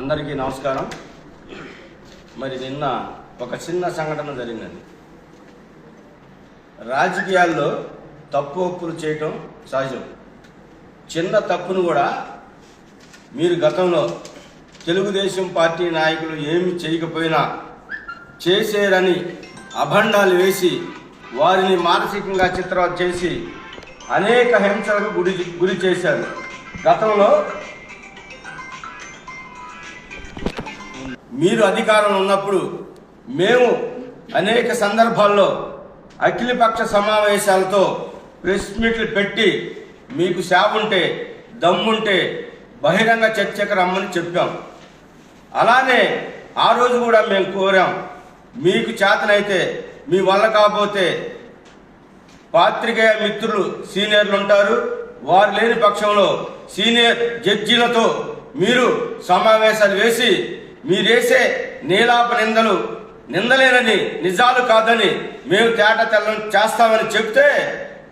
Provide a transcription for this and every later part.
అందరికీ నమస్కారం. మరి నిన్న ఒక చిన్న సంఘటన జరిగిందండి. రాజకీయాల్లో తప్పు ఒప్పులు చేయటం సహజం. చిన్న తప్పును కూడా మీరు గతంలో తెలుగుదేశం పార్టీ నాయకులు ఏమి చేయకపోయినా చేసేరని అభండాలు వేసి వారిని మానసికంగా చిత్రవత చేసి అనేక హింసలకు గురి గురి చేశారు. గతంలో మీరు అధికారం ఉన్నప్పుడు మేము అనేక సందర్భాల్లో అఖిలపక్ష సమావేశాలతో ప్రెస్ మీట్లు పెట్టి మీకు సేవ ఉంటే దమ్ముంటే బహిరంగ చర్చకు రమ్మని చెప్పాం. అలానే ఆ రోజు కూడా మేము కోరాం మీకు చేతనైతే మీ వల్ల కాకపోతే పాత్రికేయ మిత్రులు సీనియర్లు ఉంటారు వారు లేని పక్షంలో సీనియర్ జడ్జీలతో మీరు సమావేశాలు వేసి మీరేసే నీలాప నిందలు నిందలేనని నిజాలు కాదని మేము తేట తెల్లం చేస్తామని చెప్తే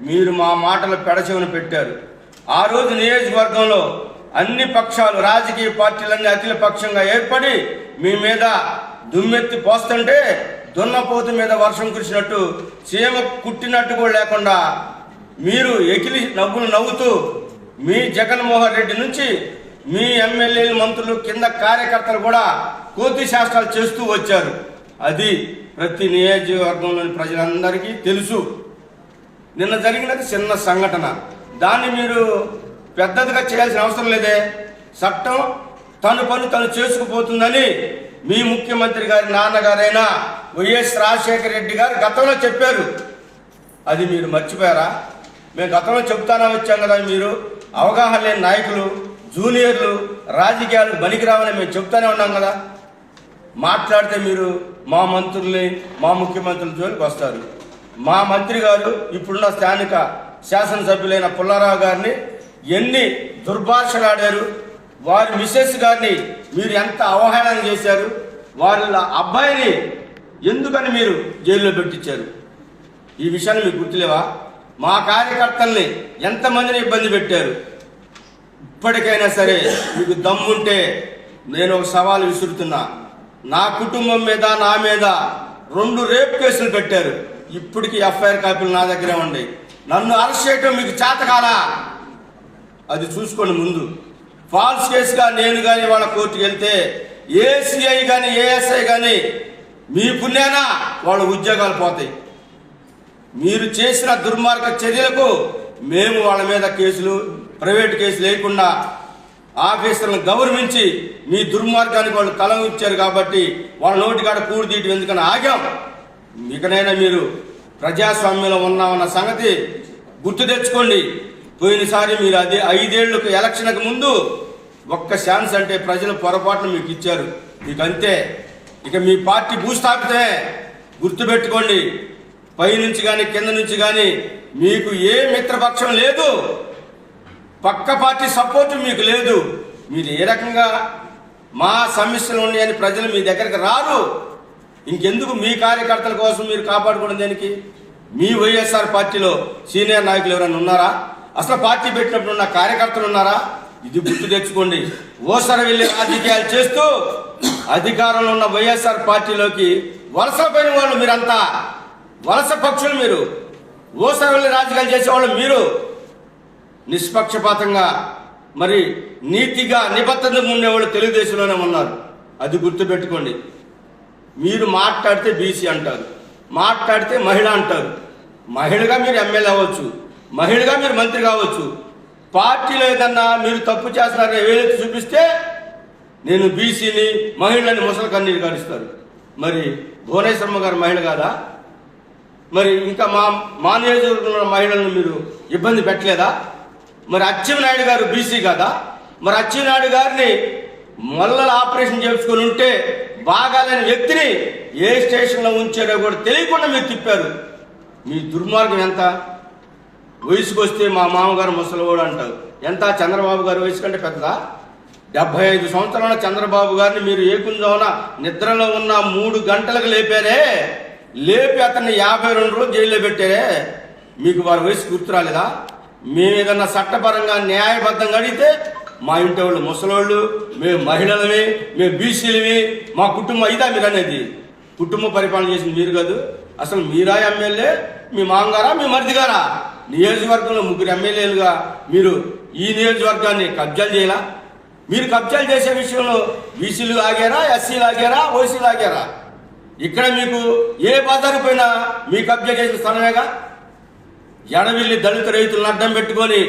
మీరు మా మాటలు పెడచెవిన పెట్టారు. ఆ రోజు నియోజకవర్గంలో అన్ని పక్షాలు రాజకీయ పార్టీలన్నీ అఖిల పక్షంగా ఏర్పడి మీ మీద దుమ్మెత్తి పోస్తుంటే దున్నపోతు మీద వర్షం కురిసినట్టు చీమ కుట్టినట్టు కూడా లేకుండా మీరు ఎకిలి నవ్వులు నవ్వుతూ మీ జగన్మోహన్ రెడ్డి నుంచి మీ ఎమ్మెల్యేలు మంత్రులు కింద కార్యకర్తలు కూడా కోతి శాస్త్రాలు చేస్తూ వచ్చారు. అది ప్రతి నియోజకవర్గంలోని ప్రజలందరికీ తెలుసు. నిన్న జరిగినది చిన్న సంఘటన. దాన్ని మీరు పెద్దదిగా చేయాల్సిన అవసరం లేదే. చట్టం తను పని తను చేసుకుపోతుందని మీ ముఖ్యమంత్రి గారి నాన్నగారైన వైఎస్ రాజశేఖర రెడ్డి గారు గతంలో చెప్పారు. అది మీరు మర్చిపోయారా? మేము గతంలో చెప్తానే వచ్చాం కదా మీరు. అవగాహన లేని నాయకులు. జూనియర్లు రాజకీయాలు బలికిరావని మేము చెప్తానే ఉన్నాం కదా. మాట్లాడితే మీరు మా మంత్రుల్ని మా ముఖ్యమంత్రుల జోలికి వస్తారు. మా మంత్రి గారు ఇప్పుడున్న స్థానిక శాసనసభ్యులైన పుల్లారావు గారిని ఎన్ని దుర్భాషలాడారు వారి మిస్సెస్ గారిని మీరు ఎంత అవహేళన చేశారు వాళ్ళ అబ్బాయిని ఎందుకని మీరు జైల్లో పెట్టించారు? ఈ విషయాన్ని మీకు గుర్తులేవా? మా కార్యకర్తల్ని ఎంతమందిని ఇబ్బంది పెట్టారు? ఇప్పటికైనా సరే మీకు దమ్ముంటే నేను ఒక సవాల్ విసురుతున్నా. నా కుటుంబం మీద నా మీద రెండు రేప్ కేసులు పెట్టారు. ఇప్పటికి ఎఫ్ఐఆర్ కాపీలు నా దగ్గరే ఉన్నాయి. నన్ను అరెస్ట్ చేయటం మీకు చేతకాలా అది చూసుకోండి ముందు. ఫాల్స్ కేసుగా నేను కానీ వాళ్ళ కోర్టుకి వెళ్తే ఏసీఐ కానీ ఏఎస్ఐ కానీ మీ పుణ్యానా వాళ్ళ ఉద్యోగాలు పోతాయి. మీరు చేసిన దుర్మార్గ చర్యలకు మేము వాళ్ళ మీద కేసులు ప్రైవేట్ కేసులు లేకుండా ఆఫీసర్లను గౌరవించి మీ దుర్మార్గానికి వాళ్ళు తల ఇచ్చారు కాబట్టి వాళ్ళ నోటికాడ కూడి తీయటం ఎందుకని ఆగాం. ఇకనైనా మీరు ప్రజాస్వామ్యంలో ఉన్నామన్న సంగతి గుర్తు తెచ్చుకోండి. పోయినసారి మీరు అదే ఐదేళ్ళకు ఎలక్షన్కి ముందు ఒక్క ఛాన్స్ అంటే ప్రజలు పొరపాటును మీకు ఇచ్చారు. మీకు అంతే ఇక మీ పార్టీ భూస్థాపితమే గుర్తుపెట్టుకోండి. పైనుంచి కానీ కింద నుంచి కానీ మీకు ఏ మిత్రపక్షం లేదు. పక్క పార్టీ సపోర్ట్ మీకు లేదు. మీరు ఏ రకంగా మా సమస్యలు ఉన్నాయని ప్రజలు మీ దగ్గరికి రారు. ఇంకెందుకు మీ కార్యకర్తల కోసం మీరు కాపాడుకోవడం దేనికి? మీ వైఎస్ఆర్ పార్టీలో సీనియర్ నాయకులు ఎవరైనా ఉన్నారా? అసలు పార్టీ పెట్టినప్పుడు ఉన్న కార్యకర్తలు ఉన్నారా? ఇది గుర్తు తెచ్చుకోండి. ఓసర వెళ్ళి రాజకీయాలు చేస్తూ అధికారంలో ఉన్న వైఎస్ఆర్ పార్టీలోకి వలస పోయిన వాళ్ళు మీరంతా. వలస పక్షులు మీరు. ఓసర వెళ్ళి రాజకీయాలు చేసేవాళ్ళు మీరు. నిష్పక్షపాతంగా మరి నీతిగా నిబద్ధత ఉండేవాళ్ళు తెలుగుదేశంలోనే ఉన్నారు. అది గుర్తుపెట్టుకోండి. మీరు మాట్లాడితే బీసీ అంటారు మాట్లాడితే మహిళ అంటారు. మహిళగా మీరు ఎమ్మెల్యే అవ్వచ్చు మహిళగా మీరు మంత్రి కావచ్చు. పార్టీలో ఏదన్నా మీరు తప్పు చేస్తున్నారని ఏదైతే చూపిస్తే నేను బీసీని మహిళని ముసలి కన్నీరు కారుస్తారు మరి భువనేశ్వరమ్మ గారు మహిళ కాదా? మరి ఇంకా మా మా నియోజకవర్గంలో ఉన్న మహిళలను మీరు ఇబ్బంది పెట్టలేదా? మరి అచ్చెన్నాయుడు గారు బీసీ కదా? మరి అచ్చెన్నాయుడు గారిని మొల్లల ఆపరేషన్ చేసుకుని ఉంటే బాగాలేని వ్యక్తిని ఏ స్టేషన్లో ఉంచారో కూడా తెలియకుండా మీరు తిప్పారు. మీ దుర్మార్గం ఎంత? వయసుకు వస్తే మా మామగారు ముసలివాడు అంటారు. ఎంత? చంద్రబాబు గారి వయసు కంటే పెద్దదా? డెబ్బై ఐదు సంవత్సరాల చంద్రబాబు గారిని మీరు ఏకుందోన నిద్రలో ఉన్న మూడు గంటలకు లేపారే. లేపి అతన్ని యాభై రెండు రోజులు జైల్లో పెట్టారే. మీకు వారి వయసు గుర్తు మేమేదన్నా మేము ఏదన్నా చట్టపరంగా న్యాయబద్ధంగా అడిగితే మా ఇంటి వాళ్ళు ముసలోళ్ళు మేము మహిళలవి మేము బీసీలవి మా కుటుంబం ఇదా మీరు అనేది. కుటుంబ పరిపాలన చేసింది మీరు కాదు. అసలు మీరా ఎమ్మెల్యే? మీ మామగారా? మీ మరిది గారా నియోజకవర్గంలో ముగ్గురు ఎమ్మెల్యేలుగా మీరు ఈ నియోజకవర్గాన్ని కబ్జాలు చేయాలా? మీరు కబ్జాలు చేసే విషయంలో బీసీలు ఆగారా ఎస్సీలు ఆగారా ఓసీలు ఆగారా? ఇక్కడ మీకు ఏ బజారు పోయినా మీ కబ్జా చేసిన స్థలమేగా? ఎడవిల్లి దళిత రైతులను అడ్డం పెట్టుకొని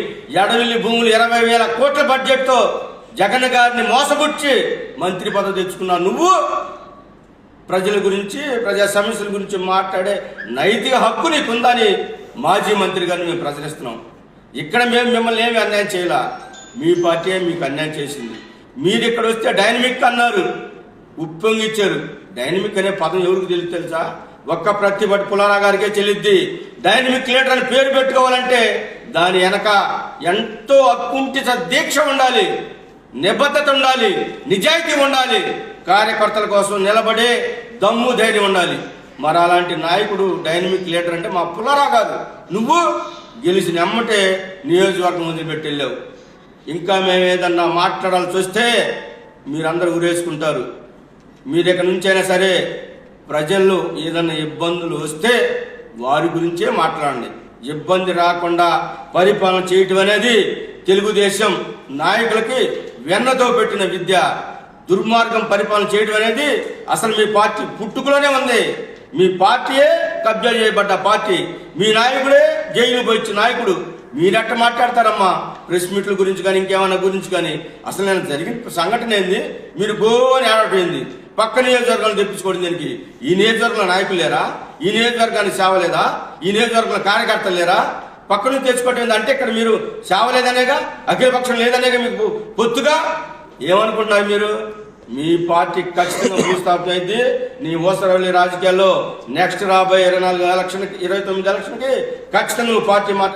ఎడవిల్లి భూములు ఇరవై వేల కోట్ల బడ్జెట్తో జగన్ గారిని మోసపుచ్చి మంత్రి పదవి తెచ్చుకున్నావు నువ్వు ప్రజల గురించి ప్రజా సమస్యల గురించి మాట్లాడే నైతిక హక్కు నీకుందని మాజీ మంత్రి గారిని మేము ప్రశ్నిస్తున్నాం. ఇక్కడ మేము మిమ్మల్ని ఏమి అన్యాయం చేయాల? మీ పార్టీ మీకు అన్యాయం చేసింది? మీరు ఇక్కడ వస్తే డైనమిక్ అన్నారు. ఉప్పొంగిచ్చారు. డైనమిక్ అనే పదం ఎవరికి తెలియదు తెలుసా? ఒక్క ప్రతి బట్టి పులారా గారికే చెల్లిద్ది. డైనమిక్ లీడర్ అని పేరు పెట్టుకోవాలంటే దాని వెనక ఎంతో అకుంఠిత దీక్ష ఉండాలి నిబద్ధత ఉండాలి నిజాయితీ ఉండాలి. కార్యకర్తల కోసం నిలబడే దమ్ము ధైర్యం ఉండాలి. మరి అలాంటి నాయకుడు డైనమిక్ లీడర్ అంటే మా పులారా కాదు. నువ్వు గెలిచి నమ్మటే నియోజకవర్గం వదిలిపెట్టి వెళ్ళావు. ఇంకా మేము ఏదన్నా మాట్లాడాల్సి వస్తే మీరందరూ ఉరేసుకుంటారు మీరు దగ్గర నుంచైనా సరే ప్రజల్లో ఏదైనా ఇబ్బందులు వస్తే వారి గురించే మాట్లాడండి. ఇబ్బంది రాకుండా పరిపాలన చేయటం అనేది తెలుగుదేశం నాయకులకి వెన్నతో పెట్టిన విద్య. దుర్మార్గం పరిపాలన చేయడం అనేది అసలు మీ పార్టీ పుట్టుకలోనే ఉంది. మీ పార్టీయే కబ్జా చేయబడ్డ పార్టీ. మీ నాయకుడే జైలు పోయిన నాయకుడు. మీరెట్ట మాట్లాడతారమ్మా? ప్రెస్ మీట్ల గురించి కానీ ఇంకేమన్నా గురించి కానీ. అసలు నేను జరిగిన సంఘటన ఏంది? మీరు గోని ఆడపోయింది పక్క నియోజకవర్గాలు తెప్పించుకోవడం దీనికి ఈ నియోజకవర్గంలో నాయకులు లేరా? ఈ నియోజకవర్గానికి సేవ లేదా ఈ నియోజకవర్గంలో కార్యకర్తలు లేరా? పక్క నుంచి తెచ్చుకోవటం అంటే ఇక్కడ మీరు సేవ లేదనేగా అఖిలపక్షం లేదనేగా మీకు పొత్తుగా ఏమనుకుంటున్నారు మీరు? మీ పార్టీ ఖచ్చితంగా భూస్థాపన అయింది. నీ ఓసరవల్లి రాజకీయాల్లో నెక్స్ట్ రాబోయే ఇరవై నాలుగు ఎలక్షన్కి ఇరవై తొమ్మిది ఎలక్షన్కి ఖచ్చితంగా నువ్వు పార్టీ మాట